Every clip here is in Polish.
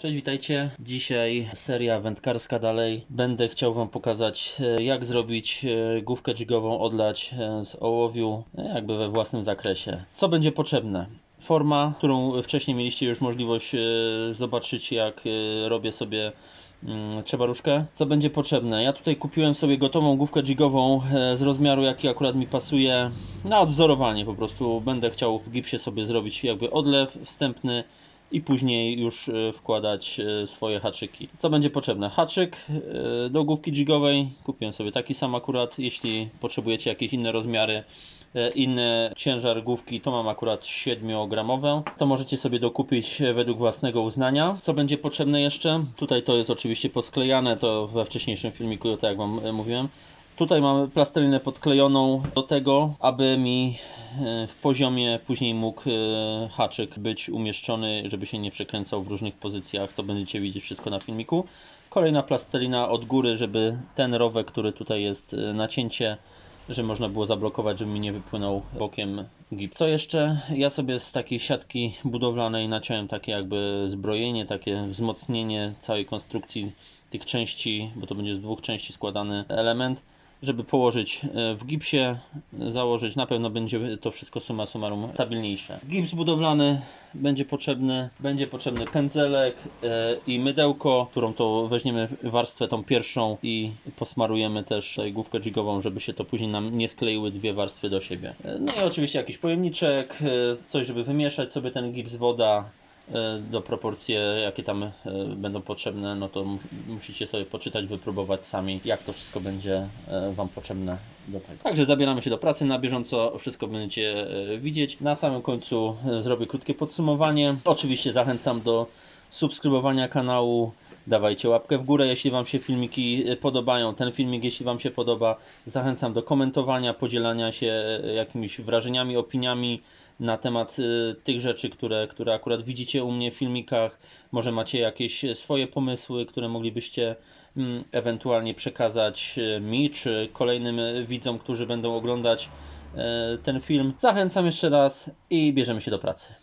Cześć, witajcie. Dzisiaj seria wędkarska dalej. Będę chciał Wam pokazać, e, jak zrobić e, główkę jigową, odlać e, z ołowiu, jakby we własnym zakresie. Co będzie potrzebne? Forma, którą wcześniej mieliście już możliwość zobaczyć, jak robię sobie mm, trzebaruszkę. Co będzie potrzebne? Ja tutaj kupiłem sobie gotową główkę jigową z rozmiaru, jaki akurat mi pasuje. Na odwzorowanie po prostu. Będę chciał w gipsie sobie zrobić jakby odlew wstępny i później już e, wkładać e, swoje haczyki. Co będzie potrzebne? Haczyk e, do główki jigowej. Kupiłem sobie taki sam akurat. Jeśli potrzebujecie jakieś inne rozmiary, inny ciężar główki, to mam akurat 7-gramowe. To możecie sobie dokupić według własnego uznania. Co będzie potrzebne jeszcze? Tutaj to jest oczywiście posklejane, to we wcześniejszym filmiku, tak jak Wam mówiłem. Tutaj mamy plastelinę podklejoną do tego, aby mi w poziomie później mógł e, haczyk być umieszczony, żeby się nie przekręcał w różnych pozycjach. To będziecie widzieć wszystko na filmiku. Kolejna plastelina od góry, żeby ten rowek, który tutaj jest e, nacięcie, że można było zablokować, żeby mi nie wypłynął bokiem gips. Co jeszcze? Ja sobie z takiej siatki budowlanej naciąłem takie jakby zbrojenie, takie wzmocnienie całej konstrukcji tych części, bo to będzie z dwóch części składany element żeby położyć e, w gipsie, założyć, na pewno będzie to wszystko summa summarum stabilniejsze. Gips budowlany będzie potrzebny, będzie potrzebny pędzelek e, i mydełko, którą to weźmiemy warstwę tą pierwszą i posmarujemy też główkę jigową, żeby się to później nam nie skleiły dwie warstwy do siebie. E, No i oczywiście jakiś pojemniczek, e, coś żeby wymieszać sobie ten gips, woda, e, do proporcje, jakie tam e, będą potrzebne, no to mu- musicie sobie poczytać, wypróbować sami, jak to wszystko będzie e, Wam potrzebne do tego. Także zabieramy się do pracy, na bieżąco wszystko będziecie e, widzieć. Na samym końcu e, zrobię krótkie podsumowanie. Oczywiście zachęcam do subskrybowania kanału, dawajcie łapkę w górę, jeśli Wam się filmiki e, podobają. Ten filmik, jeśli Wam się podoba, zachęcam do komentowania, podzielania się e, jakimiś wrażeniami, opiniami na temat y, tych rzeczy, które, które akurat widzicie u mnie w filmikach. Może macie jakieś e, swoje pomysły, które moglibyście mm, ewentualnie przekazać e, mi czy kolejnym e, widzom, którzy będą oglądać e, ten film. Zachęcam jeszcze raz i bierzemy się do pracy.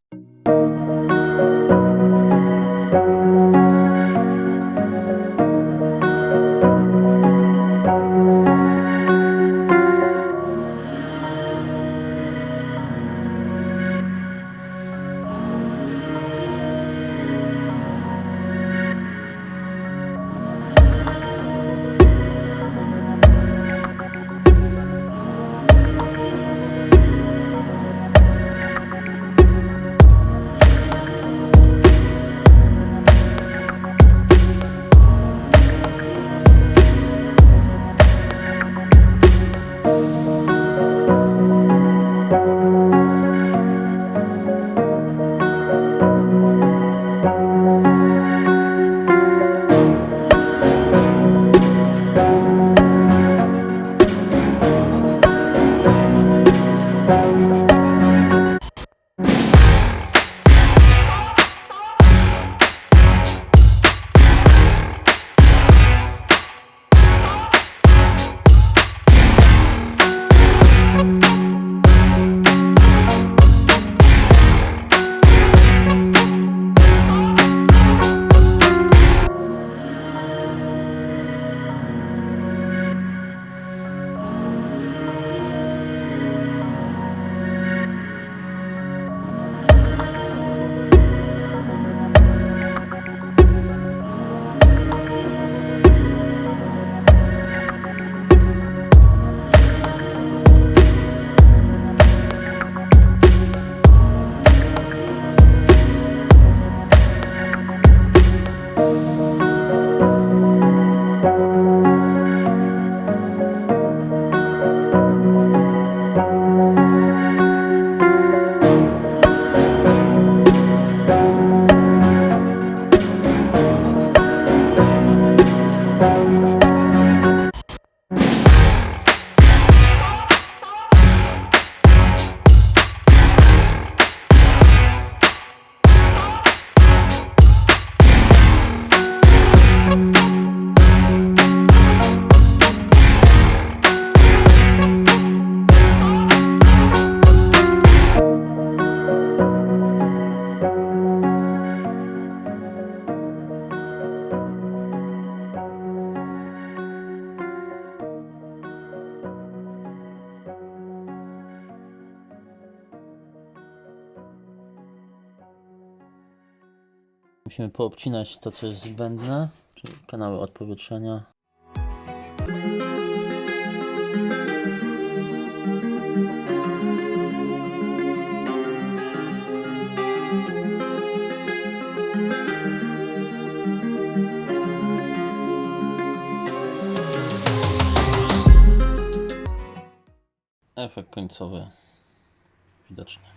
Musimy poobcinać to, co jest zbędne, czyli kanały odpowietrzenia. Efekt końcowy widoczny.